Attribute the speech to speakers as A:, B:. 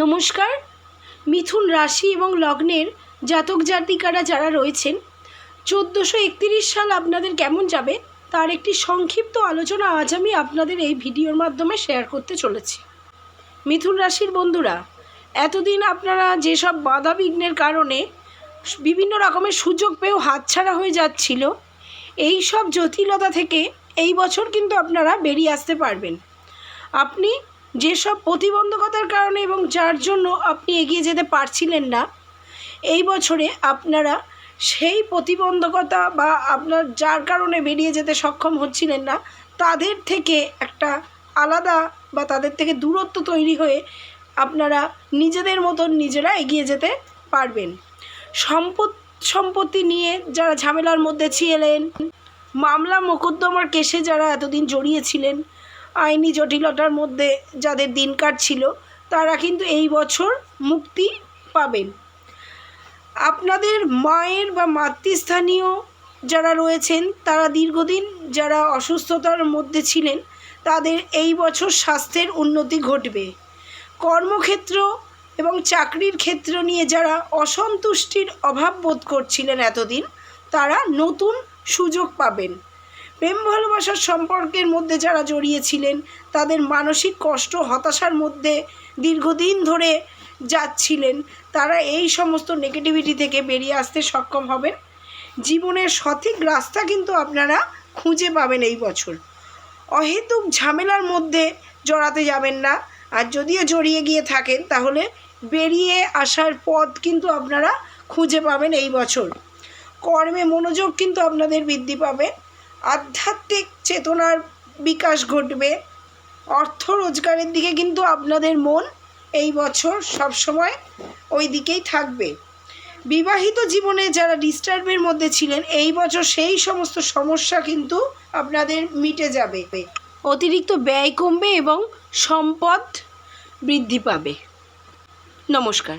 A: নমস্কার। মিথুন রাশি এবং লগ্নের জাতক জাতিকারা যারা রয়েছেন, চোদ্দোশো একত্রিশ সাল আপনাদের কেমন যাবে? তার একটি সংক্ষিপ্ত আলোচনা আজ আমি আপনাদের এই ভিডিওর মাধ্যমে শেয়ার করতে চলেছি। মিথুন রাশির বন্ধুরা, এতদিন আপনারা যেসব বাধা বিঘ্নের কারণে বিভিন্ন রকমের সুযোগ পেয়েও হাতছাড়া হয়ে যাচ্ছিল, এই সব জটিলতা থেকে এই বছর কিন্তু আপনারা বেরিয়ে আসতে পারবেন। আপনি যেসব প্রতিবন্ধকতার কারণে এবং যার জন্য আপনি এগিয়ে যেতে পারছিলেন না, এই বছরে আপনারা সেই প্রতিবন্ধকতা বা আপনার যার কারণে বেরিয়ে যেতে সক্ষম হচ্ছিলেন না, তাদের থেকে একটা আলাদা বা তাদের থেকে দূরত্ব তৈরি হয়ে আপনারা নিজেদের মতন নিজেরা এগিয়ে যেতে পারবেন। সম্পদ, সম্পত্তি নিয়ে যারা ঝামেলার মধ্যে ছিলেন, মামলা, মোকদ্দমার কেসে যারা এতদিন জড়িয়েছিলেন আইনি জটিলতার মধ্যে যাদের দিন কাটছিল, তারা কিন্তু এই বছর মুক্তি পাবেন। আপনাদের মায়ের বা মাতৃস্থানীয় যারা রয়েছেন, তারা দীর্ঘদিন যারা অসুস্থতার মধ্যে ছিলেন, তাদের এই বছর স্বাস্থ্যের উন্নতি ঘটবে। কর্মক্ষেত্র এবং চাকরির ক্ষেত্র নিয়ে যারা অসন্তুষ্টির অভাব বোধ করছিলেন এতদিন, তারা নতুন সুযোগ পাবেন। প্রেম ভালোবাসার সম্পর্কের মধ্যে যারা জড়িয়েছিলেন, তাদের মানসিক কষ্ট, হতাশার মধ্যে দীর্ঘদিন ধরে যাচ্ছিলেন, তারা এই সমস্ত নেগেটিভিটি থেকে বেরিয়ে আসতে সক্ষম হবেন। জীবনের সঠিক রাস্তা কিন্তু আপনারা খুঁজে পাবেন এই বছর। অহেতুক ঝামেলার মধ্যে জড়াতে যাবেন না, আর যদিও জড়িয়ে গিয়ে থাকেন, তাহলে বেরিয়ে আসার পথ কিন্তু আপনারা খুঁজে পাবেন এই বছর। কর্মে মনোযোগ কিন্তু আপনাদের বৃদ্ধি পাবে। আধ্যাত্মিক চেতনার বিকাশ ঘটবে। অর্থ রোজগারের দিকে কিন্তু আপনাদের মন এই বছর সবসময় ওই দিকেই থাকবে। বিবাহিত জীবনে যারা ডিস্টার্বের মধ্যে ছিলেন, এই বছর সেই সমস্ত সমস্যা কিন্তু আপনাদের মিটে যাবে। অতিরিক্ত ব্যয় কমবে এবং সম্পদ বৃদ্ধি পাবে। নমস্কার।